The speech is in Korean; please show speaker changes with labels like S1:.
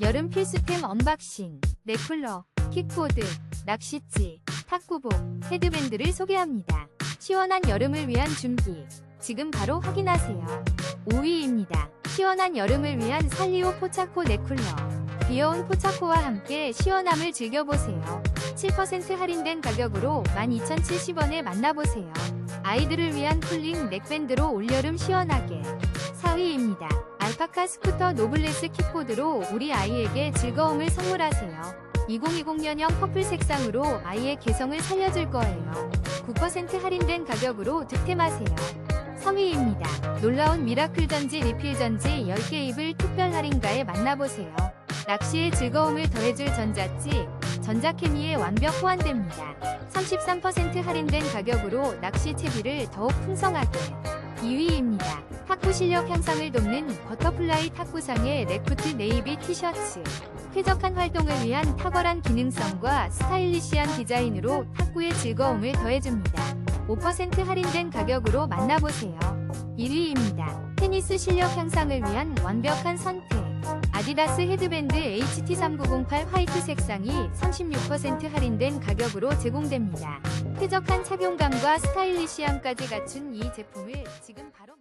S1: 여름 필수템 언박싱, 넥쿨러, 킥보드, 낚싯지, 탁구복, 헤드밴드를 소개합니다. 시원한 여름을 위한 준비. 지금 바로 확인하세요. 5위입니다. 시원한 여름을 위한 살리오 포차코 넥쿨러. 귀여운 포차코와 함께 시원함을 즐겨보세요. 7% 할인된 가격으로 12,070원에 만나보세요. 아이들을 위한 쿨링 넥밴드로 올여름 시원하게. 4위입니다. 알파카 스쿠터 노블레스 킥보드로 우리 아이에게 즐거움을 선물하세요. 2020년형 퍼플 색상으로 아이의 개성을 살려줄 거예요. 9% 할인된 가격으로 득템하세요. 3위입니다. 놀라운 미라클 전지 리필 전지 10개 입을 특별 할인가에 만나보세요. 낚시의 즐거움을 더해줄 전자찌, 전자케미에 완벽 호환됩니다. 33% 할인된 가격으로 낚시 채비를 더욱 풍성하게. 2위입니다. 탁구 실력 향상을 돕는 버터플라이 탁구상의 레프트 네이비 티셔츠. 쾌적한 활동을 위한 탁월한 기능성과 스타일리시한 디자인으로 탁구의 즐거움을 더해줍니다. 5% 할인된 가격으로 만나보세요. 1위입니다. 테니스 실력 향상을 위한 완벽한 선택. 아디다스 헤드밴드 HT3908 화이트 색상이 36% 할인된 가격으로 제공됩니다. 쾌적한 착용감과 스타일리시함까지 갖춘 이 제품을 지금 바로